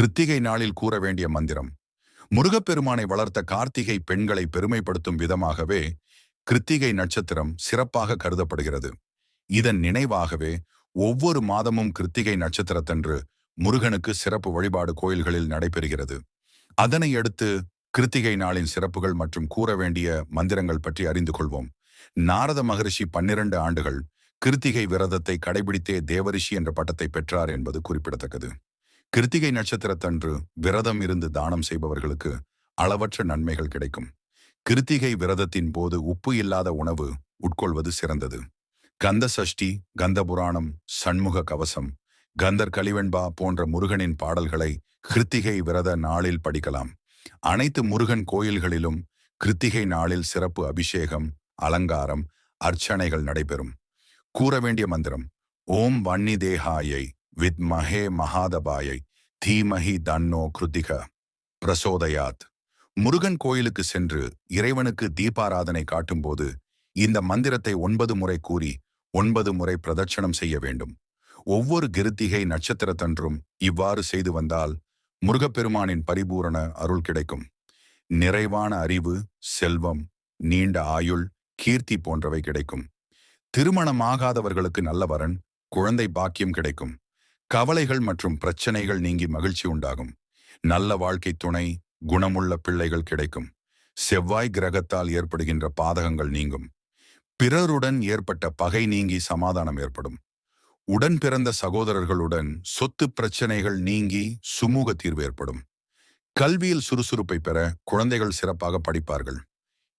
கிருத்திகை நாளில் கூற வேண்டிய மந்திரம். முருகப்பெருமானை வளர்த்த கார்த்திகை பெண்களை பெருமைப்படுத்தும் விதமாகவே கிருத்திகை நட்சத்திரம் சிறப்பாக கருதப்படுகிறது. இதன் நினைவாகவே ஒவ்வொரு மாதமும் கிருத்திகை நட்சத்திரத்தன்று முருகனுக்கு சிறப்பு வழிபாடு கோயில்களில் நடைபெறுகிறது. அதனை அடுத்து கிருத்திகை நாளின் சிறப்புகள் மற்றும் கூற வேண்டிய மந்திரங்கள் பற்றி அறிந்து கொள்வோம். நாரத மகரிஷி பன்னிரண்டு ஆண்டுகள் கிருத்திகை விரதத்தை கடைபிடித்தே தேவரிஷி என்ற பட்டத்தை பெற்றார் என்பது குறிப்பிடத்தக்கது. கிருத்திகை நட்சத்திரத்தன்று விரதம் இருந்து தானம் செய்பவர்களுக்கு அளவற்ற நன்மைகள் கிடைக்கும். கிருத்திகை விரதத்தின் போது உப்பு இல்லாத உணவு உட்கொள்வது சிறந்தது. கந்த சஷ்டி கந்த புராணம் சண்முக கவசம் கந்தர் கலிவெண்பா போன்ற முருகனின் பாடல்களை கிருத்திகை விரத நாளில் படிக்கலாம். அனைத்து முருகன் கோயில்களிலும் கிருத்திகை நாளில் சிறப்பு அபிஷேகம் அலங்காரம் அர்ச்சனைகள் நடைபெறும். கூற வேண்டிய மந்திரம் ஓம் வன்னி தேகாயை வித் மகே மகாதபாயை தீமஹி தன்னோ கிருத்திக. பிரசோதயாத். முருகன் கோயிலுக்கு சென்று இறைவனுக்கு தீபாராதனை காட்டும்போது இந்த மந்திரத்தை ஒன்பது முறை கூறி ஒன்பது முறை பிரதட்சணம் செய்ய வேண்டும். ஒவ்வொரு கிருத்திகை நட்சத்திரத்தன்றும் இவ்வாறு செய்து வந்தால் முருகப்பெருமானின் பரிபூரண அருள் கிடைக்கும். நிறைவான அறிவு செல்வம் நீண்ட ஆயுள் கீர்த்தி போன்றவை கிடைக்கும். திருமணமாகாதவர்களுக்கு நல்ல வரன் குழந்தை பாக்கியம் கிடைக்கும். கவலைகள் மற்றும் பிரச்சனைகள் நீங்கி மகிழ்ச்சி உண்டாகும். நல்ல வாழ்க்கை துணை குணமுள்ள பிள்ளைகள் கிடைக்கும். செவ்வாய் கிரகத்தால் ஏற்படுகின்ற பாதகங்கள் நீங்கும். பிறருடன் ஏற்பட்ட பகை நீங்கி சமாதானம் ஏற்படும். உடன் பிறந்த சகோதரர்களுடன் சொத்து பிரச்சனைகள் நீங்கி சுமூக தீர்வு ஏற்படும். கல்வியில் சுறுசுறுப்பை பெற குழந்தைகள் சிறப்பாக படிப்பார்கள்.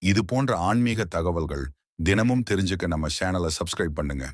இது போன்ற ஆன்மீக தகவல்கள் தினமும் தெரிஞ்சுக்க நம்ம சேனலை சப்ஸ்கிரைப் பண்ணுங்க.